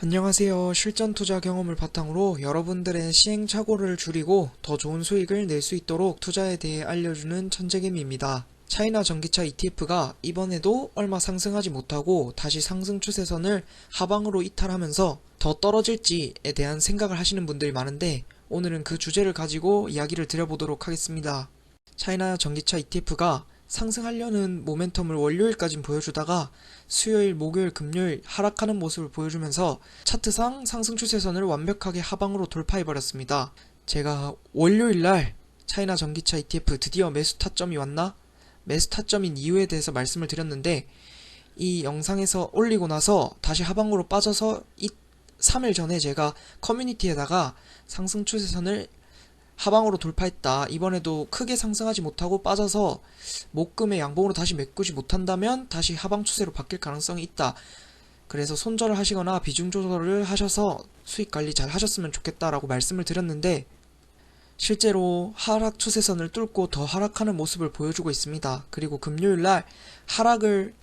안녕하세요. 실전 투자 경험을 바탕으로 여러분들의 시행착오를 줄이고 더 좋은 수익을 낼 수 있도록 투자에 대해 알려주는 천재개미입니다. 차이나 전기차 ETF가 이번에도 얼마 상승하지 못하고 다시 상승 추세선을 하방으로 이탈하면서 더 떨어질지에 대한 생각을 하시는 분들이 많은데 오늘은 그 주제를 가지고 이야기를 드려보도록 하겠습니다. 차이나 전기차 ETF가 상승하려는 모멘텀을 월요일까진 보여주다가 수요일, 목요일, 금요일 하락하는 모습을 보여주면서 차트상 상승 추세선을 완벽하게 하방으로 돌파해버렸습니다. 제가 월요일날 차이나 전기차 ETF 드디어 매수 타점이 왔나? 매수 타점인 이유에 대해서 말씀을 드렸는데 이 영상에서 올리고 나서 다시 하방으로 빠져서 이 3일 전에 제가 커뮤니티에다가 상승 추세선을 하방으로 돌파했다. 이번에도 크게 상승하지 못하고 빠져서 목금의 양봉으로 다시 메꾸지 못한다면 다시 하방 추세로 바뀔 가능성이 있다. 그래서 손절을 하시거나 비중 조절을 하셔서 수익 관리 잘 하셨으면 좋겠다라고 말씀을 드렸는데 실제로 하락 추세선을 뚫고 더 하락하는 모습을 보여주고 있습니다. 그리고 금요일 날 하락을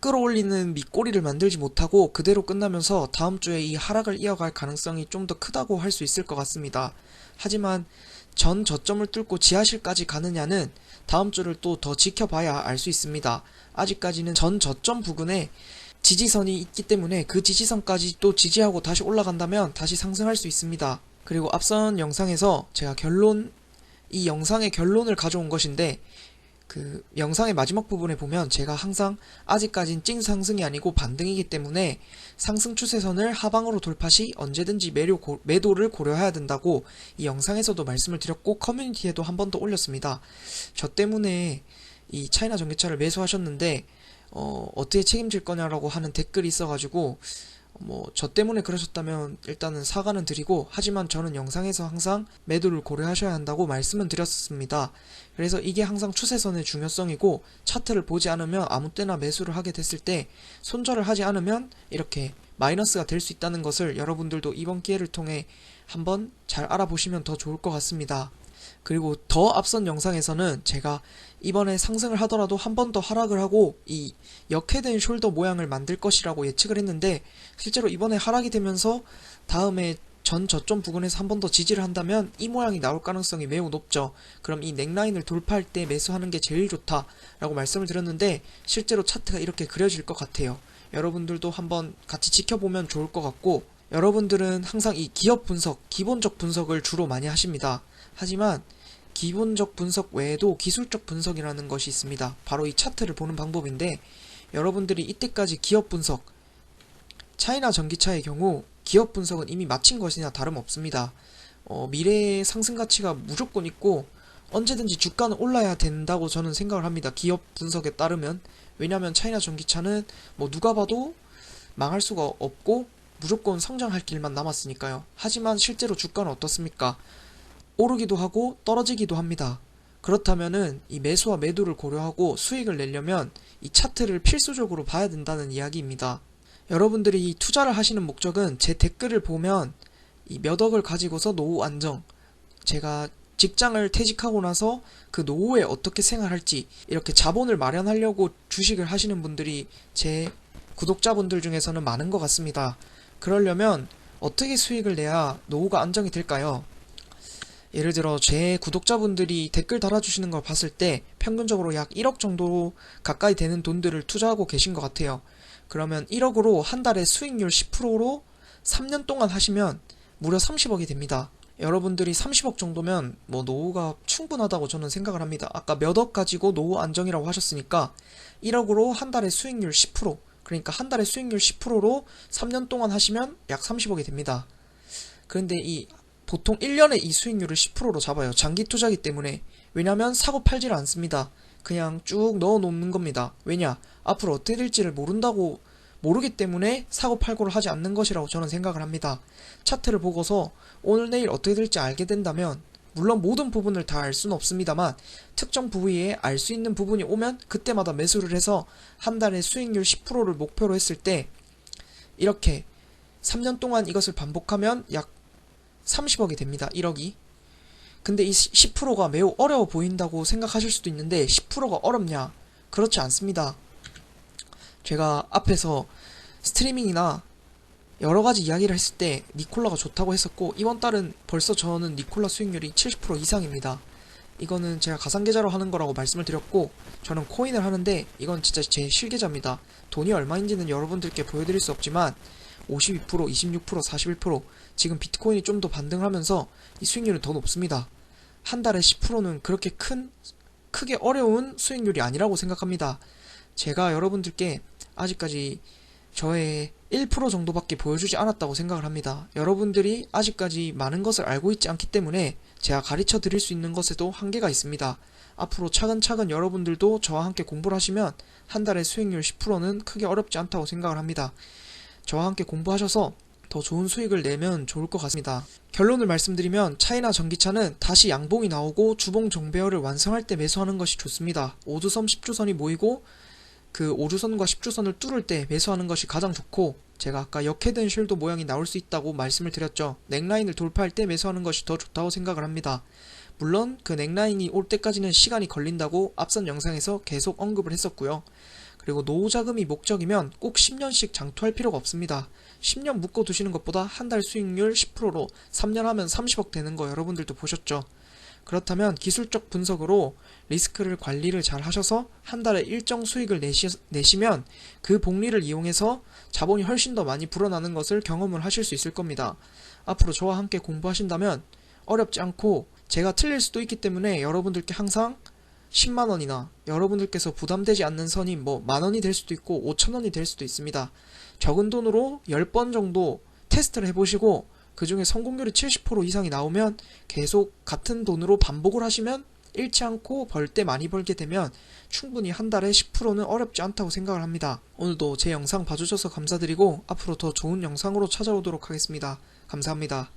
끌어올리는 밑꼬리를 만들지 못하고 그대로 끝나면서 다음 주에 이 하락을 이어갈 가능성이 좀 더 크다고 할 수 있을 것 같습니다. 하지만 전 저점을 뚫고 지하실까지 가느냐는 다음 주를 또 더 지켜봐야 알 수 있습니다. 아직까지는 전 저점 부근에 지지선이 있기 때문에 그 지지선까지 또 지지하고 다시 올라간다면 다시 상승할 수 있습니다. 그리고 앞선 영상에서 제가 결론, 이 영상의 결론을 가져온 것인데 그 영상의 마지막 부분에 보면 제가 항상 아직까진 찡 상승이 아니고 반등이기 때문에 상승 추세선을 하방으로 돌파 시 언제든지 매료 고- 매도를 고려해야 된다고 이 영상에서도 말씀을 드렸고 커뮤니티에도 한 번 더 올렸습니다. 저 때문에 이 차이나 전기차를 매수하셨는데 어, 어떻게 책임질 거냐라고 하는 댓글이 있어가지고 뭐 저 때문에 그러셨다면 일단은 사과는 드리고 하지만 저는 영상에서 항상 매도를 고려하셔야 한다고 말씀은 드렸습니다. 그래서 이게 항상 추세선의 중요성이고 차트를 보지 않으면 아무 때나 매수를 하게 됐을 때 손절을 하지 않으면 이렇게 마이너스가 될 수 있다는 것을 여러분들도 이번 기회를 통해 한번 잘 알아보시면 더 좋을 것 같습니다. 그리고 더 앞선 영상에서는 제가 이번에 상승을 하더라도 한 번 더 하락을 하고 이 역해된 숄더 모양을 만들 것이라고 예측을 했는데 실제로 이번에 하락이 되면서 다음에 전 저점 부근에서 한 번 더 지지를 한다면 이 모양이 나올 가능성이 매우 높죠. 그럼 이 넥라인을 돌파할 때 매수하는 게 제일 좋다라고 말씀을 드렸는데 실제로 차트가 이렇게 그려질 것 같아요. 여러분들도 한번 같이 지켜보면 좋을 것 같고 여러분들은 항상 이 기업 분석, 기본적 분석을 주로 많이 하십니다. 하지만 기본적 분석 외에도 기술적 분석이라는 것이 있습니다. 바로 이 차트를 보는 방법인데 여러분들이 이때까지 기업 분석, 차이나 전기차의 경우 기업 분석은 이미 마친 것이나 다름없습니다. 어, 미래의 상승 가치가 무조건 있고 언제든지 주가는 올라야 된다고 저는 생각을 합니다. 기업 분석에 따르면 왜냐하면 차이나 전기차는 뭐 누가 봐도 망할 수가 없고 무조건 성장할 길만 남았으니까요. 하지만 실제로 주가는 어떻습니까? 오르기도 하고 떨어지기도 합니다. 그렇다면은 이 매수와 매도를 고려하고 수익을 내려면 이 차트를 필수적으로 봐야 된다는 이야기입니다. 여러분들이 이 투자를 하시는 목적은 제 댓글을 보면 이 몇 억을 가지고서 노후 안정, 제가 직장을 퇴직하고 나서 그 노후에 어떻게 생활할지 이렇게 자본을 마련하려고 주식을 하시는 분들이 제 구독자분들 중에서는 많은 것 같습니다. 그러려면 어떻게 수익을 내야 노후가 안정이 될까요? 예를 들어 제 구독자분들이 댓글 달아주시는 걸 봤을 때 평균적으로 약 1억 정도 가까이 되는 돈들을 투자하고 계신 것 같아요. 그러면 1억으로 한 달에 수익률 10%로 3년 동안 하시면 무려 30억이 됩니다. 여러분들이 30억 정도면 뭐 노후가 충분하다고 저는 생각을 합니다. 아까 몇 억 가지고 노후 안정이라고 하셨으니까 1억으로 한 달에 수익률 10% 그러니까 한 달에 수익률 10%로 3년 동안 하시면 약 30억이 됩니다. 그런데 이 보통 1년에 이 수익률을 10%로 잡아요. 장기 투자기 때문에. 왜냐면 사고 팔지를 않습니다. 그냥 쭉 넣어 놓는 겁니다. 왜냐? 앞으로 어떻게 될지를 모른다고 모르기 때문에 사고 팔고를 하지 않는 것이라고 저는 생각을 합니다. 차트를 보고서 오늘 내일 어떻게 될지 알게 된다면 물론 모든 부분을 다 알 수는 없습니다만 특정 부위에 알 수 있는 부분이 오면 그때마다 매수를 해서 한 달에 수익률 10%를 목표로 했을 때 이렇게 3년 동안 이것을 반복하면 약 30억이 됩니다. 1억이. 근데 이 10%가 매우 어려워 보인다고 생각하실 수도 있는데 10%가 어렵냐? 그렇지 않습니다. 제가 앞에서 스트리밍이나 여러 가지 이야기를 했을 때 니콜라가 좋다고 했었고 이번 달은 벌써 저는 니콜라 수익률이 70% 이상입니다. 이거는 제가 가상계좌로 하는 거라고 말씀을 드렸고 저는 코인을 하는데 이건 진짜 제 실계좌입니다. 돈이 얼마인지는 여러분들께 보여드릴 수 없지만 52%, 26%, 41% 지금 비트코인이 좀 더 반등하면서 이 수익률은 더 높습니다. 한 달에 10%는 그렇게 큰 크게 어려운 수익률이 아니라고 생각합니다. 제가 여러분들께 아직까지 저의 1% 정도밖에 보여주지 않았다고 생각을 합니다. 여러분들이 아직까지 많은 것을 알고 있지 않기 때문에 제가 가르쳐 드릴 수 있는 것에도 한계가 있습니다. 앞으로 차근차근 여러분들도 저와 함께 공부를 하시면 한 달에 수익률 10%는 크게 어렵지 않다고 생각을 합니다. 저와 함께 공부하셔서 더 좋은 수익을 내면 좋을 것 같습니다. 결론을 말씀드리면 차이나 전기차는 다시 양봉이 나오고 주봉 종배열을 완성할 때 매수하는 것이 좋습니다. 5주선, 10주선이 모이고 그 5주선과 10주선을 뚫을 때 매수하는 것이 가장 좋고 제가 아까 역헤드앤 쉴드 모양이 나올 수 있다고 말씀을 드렸죠. 넥라인을 돌파할 때 매수하는 것이 더 좋다고 생각을 합니다. 물론 그 넥라인이 올 때까지는 시간이 걸린다고 앞선 영상에서 계속 언급을 했었고요. 그리고 노후 자금이 목적이면 꼭 10년씩 장투할 필요가 없습니다. 10년 묶어 두시는 것보다 한 달 수익률 10%로 3년 하면 30억 되는 거 여러분들도 보셨죠? 그렇다면 기술적 분석으로 리스크를 관리를 잘 하셔서 한 달에 일정 수익을 내시, 내시면 그 복리를 이용해서 자본이 훨씬 더 많이 불어나는 것을 경험을 하실 수 있을 겁니다. 앞으로 저와 함께 공부하신다면 어렵지 않고 제가 틀릴 수도 있기 때문에 여러분들께 항상 10만원이나 여러분들께서 부담되지 않는 선이 뭐 만원이 될 수도 있고 5천원이 될 수도 있습니다. 적은 돈으로 10번 정도 테스트를 해보시고 그 중에 성공률이 70% 이상이 나오면 계속 같은 돈으로 반복을 하시면 잃지 않고 벌 때 많이 벌게 되면 충분히 한 달에 10%는 어렵지 않다고 생각을 합니다. 오늘도 제 영상 봐주셔서 감사드리고 앞으로 더 좋은 영상으로 찾아오도록 하겠습니다. 감사합니다.